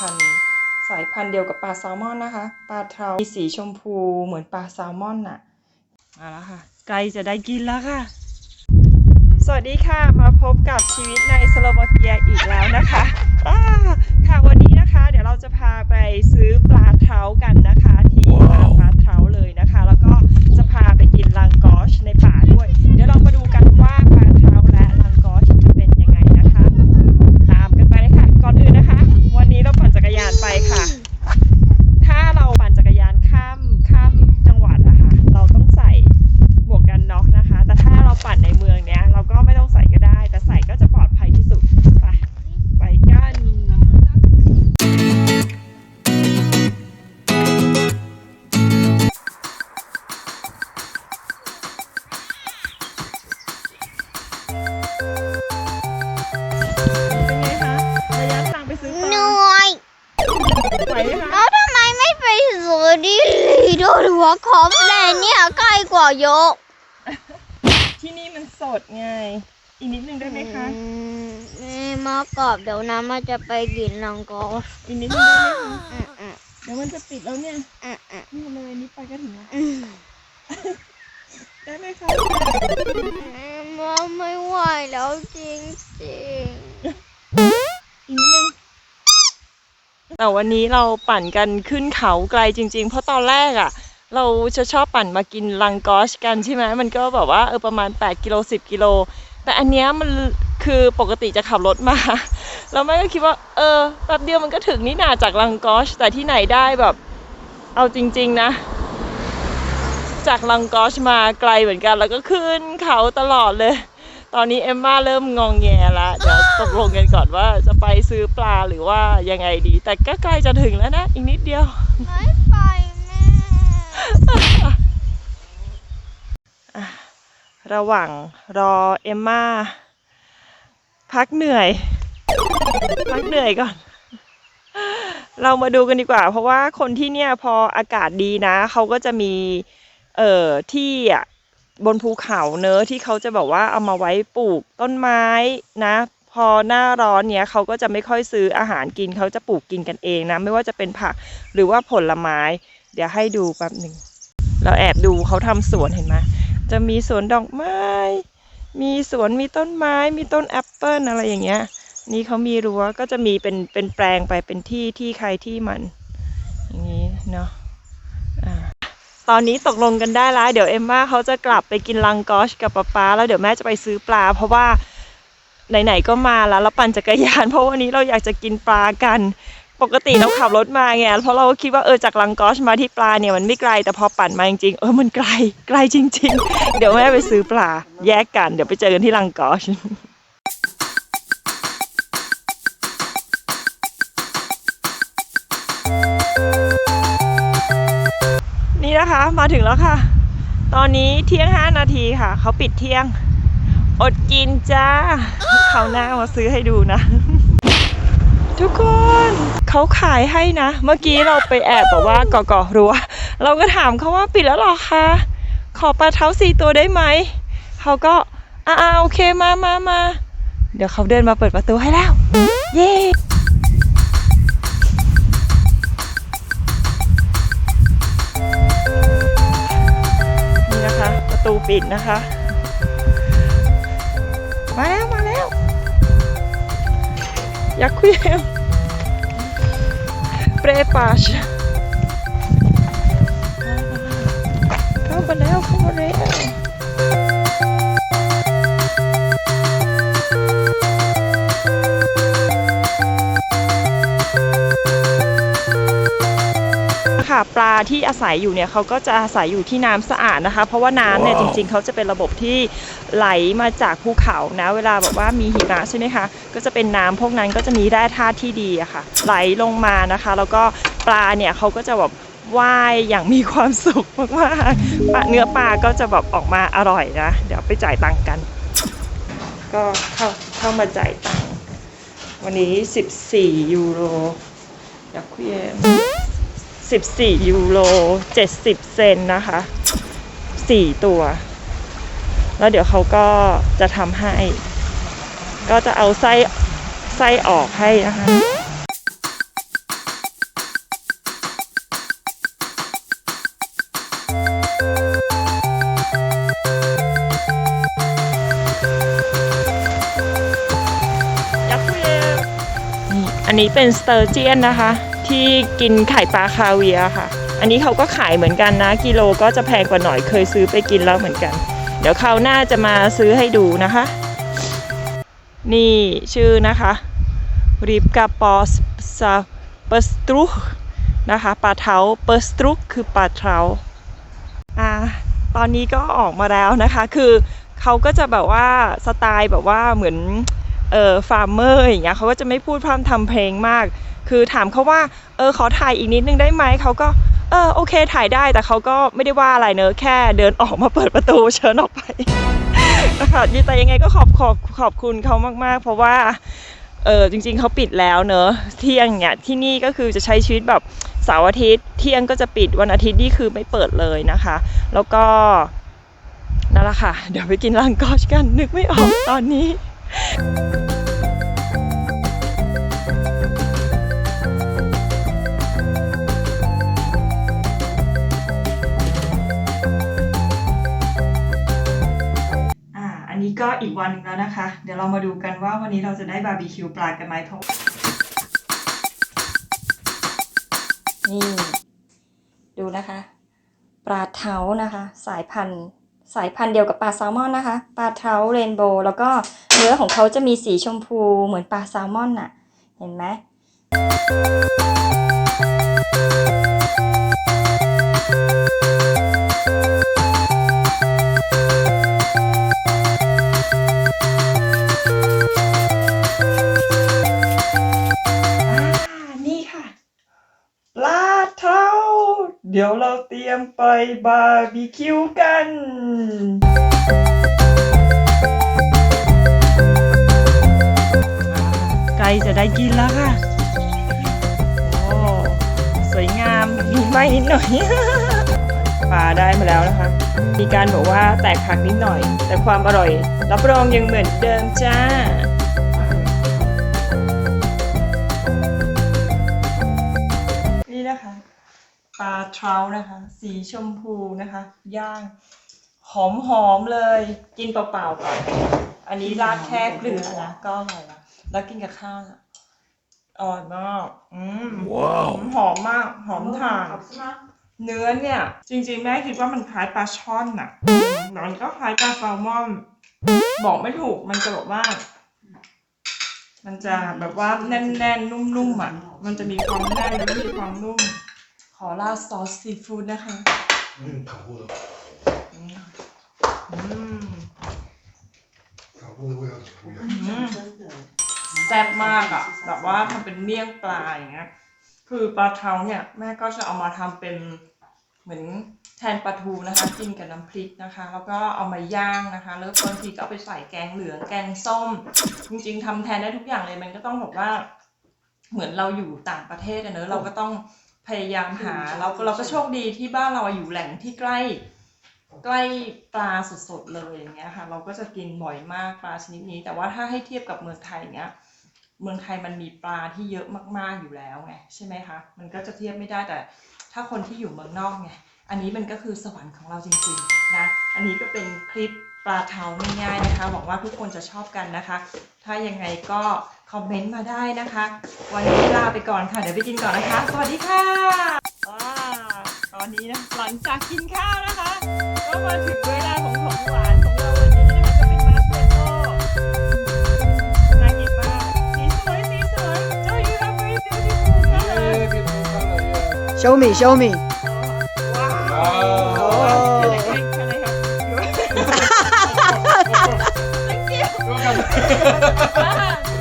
พันธุ์ สายพันธุ์เดียวกับปลาแซลมอนนะคะ ปลาเทามีสีชมพูเหมือนปลาแซลมอนน่ะ มาแล้วค่ะ ใกล้จะได้กินแล้วค่ะ สวัสดีค่ะ มาพบกับชีวิตในสโลวาเกียอีกแล้วนะคะค่ะวันนี้นะคะ เดี๋ยวเราจะพาไปซื้อปลาเท้ากันนะคะ โดหรือว่าคอฟแลนด์เนี่ยใกล้กว่าเยอะที่นี่มันสดไง อีกนิดนึงได้ไหมคะ อืมแม่มากรอบเดี๋ยวน้ำมันจะไปกินลังกอสอีกนิดนึงได้ไหมคะ อืมอืมเดี๋ยวมันจะปิดแล้วเนี่ย อืมอืมนี่เลยนี่ไปก็ถึงแล้ว อืมได้ไหมคะแม่มาไม่ไหวแล้วจริงจริงอีกนิดนึง แต่วันนี้เราปั่นกันขึ้นเขาไกลจริง ๆ เพราะตอนแรกอะ่ะ เราจะชอบปั่นมากินลังกอชกันใช่ไหมมันก็แบบว่าเออประมาณ 8กิโล10กิโลแต่อันเนี้ยมันคือปกติจะขับรถมา แล้วแม่ก็คิดว่า เออแป๊บเดียวมันก็ถึงนี่นาจากลังกอช แต่ที่ไหนได้แบบ เอาจริง ๆนะ จากลังกอชมาไกลเหมือนกัน แล้วก็ขึ้นเขาตลอดเลย ตอนนี้เอมมาเริ่มงองแงแล้วเดี๋ยวตกลงกันก่อนว่าจะไปซื้อปลาหรือว่ายังไงดี แต่ก็ใกล้จะถึงแล้วนะ อีกนิดเดียว ระหว่างรอเอมมาพักเหนื่อย พักเหนื่อยก่อน เรามาดูกันดีกว่า เพราะว่าคนที่เนี่ยพออากาศดีนะ เขาก็จะมีเอ่อที่อะบนภูเขาเนอะที่เขาจะแบบว่าเอามาไว้ปลูกต้นไม้นะ พอหน้าร้อนเนี้ยเขาก็จะไม่ค่อยซื้ออาหารกินเขาจะปลูกกินกันเองนะ ไม่ว่าจะเป็นผักหรือว่าผลไม้ เดี๋ยวให้ดูแป๊บหนึ่ง เราแอบดูเขาทำสวนเห็นไหมจะมีสวนดอกไม้ มีสวนมีต้นไม้ มีต้นแอปเปิลอะไรอย่างเงี้ย นี่เขามีรั้วก็จะมีเป็นเป็นแปลงไปเป็นที่ที่ใครที่มัน อย่างนี้เนาะตอนนี้ตกลงกันได้แล้ว เดี๋ยวเอมม่าเขาจะกลับไปกินลังกอชกับป๊าป๊าแล้วเดี๋ยวแม่จะไปซื้อปลา เพราะว่าไหนๆก็มาแล้วแล้วปั่นจักรยาน เพราะวันนี้เราอยากจะกินปลากัน ปกติเราขับรถมาไงเพราะเราก็คิดว่าเออจากลังกอชมาที่ปลาเนี่ยมันไม่ไกลแต่พอปั่นมาจริงๆเออมันไกลไกลจริง ๆ เดี๋ยวแม่ไปซื้อปลาแยกกันเดี๋ยวไปเจอกันที่ลังกอชนี่นะคะมาถึงแล้วค่ะ ตอนนี้เที่ยงห้านาทีค่ะ เขาปิดเที่ยง อดกินจ้าเขาวหน้ามาซื้อให้ดูนะ ทุกคนเขาขายให้นะ เมื่อกี้เราไปแอบแบบว่าก่อก่อรั้วเราก็ถามเขาว่าปิดแล้วหรอคะขอปลาเท้าสี่ตัวได้ไหมเขาก็อ่าโอเคมามามาเดี๋ยวเขาเดินมาเปิดประตูให้แล้ว เย้นี่นะคะ ประตูปิดนะคะาแล้วค่ะปลาที่อาศัยอยู่เนี่ยเขาก็จะอาศัยอยู่ที่น้ำสะอาดนะคะ เพราะว่าน้ำเนี่ยจริงๆเขาจะเป็นระบบที่ ไหลมาจากภูเขานะ เวลาแบบว่ามีหิมะใช่ไหมคะ ก็จะเป็นน้ำพวกนั้นก็จะมีแร่ธาตุที่ดีอะค่ะ ไหลลงมานะคะ แล้วก็ปลาเนี่ยเขาก็จะแบบว่ายอย่างมีความสุขมากๆปลาเนื้อปลาก็จะแบบออกมาอร่อยนะ เดี๋ยวไปจ่ายตังค์กัน ก็เข้าเข้ามาจ่ายตังค์วันนี้ 14 ยูโรอยากคุยเอง14 ยูโร 70 เซนนะคะ 4 ตัว แล้วเดี๋ยวเขาก็จะทำให้ ก็จะเอาไส้ไส้ออกให้นะคะอันนี้เป็นสเตอร์เจียนนะคะ ที่กินไข่ปลาคาเวียค่ะ อันนี้เขาก็ขายเหมือนกันนะ กิโลก็จะแพงกว่าหน่อยเคยซื้อไปกินแล้วเหมือนกัน เดี๋ยวคราวหน้าจะมาซื้อให้ดูนะคะ นี่ชื่อนะคะริบกาปอสซาเปอร์สตรุนะคะปลาเทาเปอร์สตรุคือปลาเทาอ่าตอนนี้ก็ออกมาแล้วนะคะ คือเขาก็จะแบบว่าสไตล์แบบว่าเหมือนเอ่อฟาร์มเมอร์อย่างเงี้ยเขาก็จะไม่พูดพร่ำทำเพลงมาก คือถามเขาว่าเออขอถ่ายอีกนิดนึงได้ไหมเขาก็ เออโอเคถ่ายได้แต่เขาก็ไม่ได้ว่าอะไรเนอะแค่เดินออกมาเปิดประตูเชิญออกไปนะคะแต่ยังไงก็ขอบขอบขอบคุณเขามากๆ เพราะว่าเออจริง ๆเขาปิดแล้วเนอะเที่ยงเนี่ยที่นี่ก็คือจะใช้ชีวิตแบบเสาร์อาทิตย์ เที่ยงก็จะปิดวันอาทิตย์นี่คือไม่เปิดเลยนะคะ แล้วก็นั่นแหละค่ะ เดี๋ยวไปกินลังกอชกันนึกไม่ออกตอนนี้ นนี้ก็อีกวันหนึงแล้วนะคะ เดี๋ยวเรามาดูกันว่าวันนี้เราจะได้บาร์บีคิวปลากันไหมเพราะนี่ดูนะคะ ปลาเท้านะคะ สายพันธุ์สายพันธุ์เดียวกับปลาแซลมอนนะคะ ปลาเท้าเรนโบว์แล้วก็เนื้อของเขาจะมีสีชมพูเหมือนปลาแซลมอนน่ะ เห็นไหม เดี๋ยวเราเตรียมไปบาร์บีคิวกันใกล้จะได้กินแล้วค่ะ โอ้ สวยงามมีไหมนิดหน่อย ปลาได้มาแล้วนะคะ มีการบอกว่าแตกหักนิดหน่อย แต่ความอร่อย รับรองยังเหมือนเดิมจ้า ปลาเทรานะคะ สีชมพูนะคะ ย่าง หอมหอมๆเลย กินเปล่าๆก่อน อันนี้ราดแค่เกลือนะก็อร่อยละแล้วกินกับข้าวนะอร่อยมากอืมว้าวหอมมาก หอมถ่าน เนื้อเนี่ย จริงๆ แม่คิดว่ามันคล้ายปลาช่อนน่ะแต่มันก็คล้ายปลาแซลมอน บอกไม่ถูกมันจะแบบว่า มันจะแบบว่าแน่นๆ นุ่มๆอะ มันจะมีความแน่นแล้วก็มีความนุ่มข อราดซอสซีฟู้ดนะคะ 嗯，烤过的， อืมอืม 烤过的味道就不一样。 อืมแซ่บมากอ่ะ แบบว่าทำเป็นเมี่ยงปลาอย่างเงี้ย คือปลาเทาเนี่ย แม่ก็จะเอามาทำเป็นเหมือนแทนปลาทูนะคะ กินกับน้ำพริกนะคะ แล้วก็เอามาย่างนะคะ แล้วบางทีก็เอาไปใส่แกงเหลืองแกงส้ม จริงๆทำแทนได้ทุกอย่างเลยมันก็ต้องแบบว่า เหมือนเราอยู่ต่างประเทศอะเนอะเราก็ต้อง พยายามหาเราก็เราก็โชคดีที่บ้านเราอยู่แหล่งที่ใกล้ ใกล้ปลาสดๆเลยอย่างเงี้ยค่ะ เราก็จะกินบ่อยมากปลาชนิดนี้ แต่ว่าถ้าให้เทียบกับเมืองไทยเนี้ยเมืองไทยมันมีปลาที่เยอะมากๆอยู่แล้วไงใช่ไหมคะมันก็จะเทียบไม่ได้แต่ถ้าคนที่อยู่เมืองนอกไง อันนี้มันก็คือสวรรค์ของเราจริงๆนะ อันนี้ก็เป็นคลิปปลาเทาง่ายๆนะคะ หวังว่าทุกคนจะชอบกันนะคะ ถ้ายังไงก็คอมเมนต์มาได้นะคะ วันนี้ลาไปก่อนค่ะ เดี๋ยวไปกินก่อนนะคะ สวัสดีค่ะว้าตอนนี้นะหลังจากกินข้าวนะคะ ก็มาถึงเวลาของของหวานของเราวันนี้นะคะก็เป็นมาสเตโต้น่ากินมากสีสวยสีสวย Joy you have very beautiful color Show me, show me. 아. Thank you.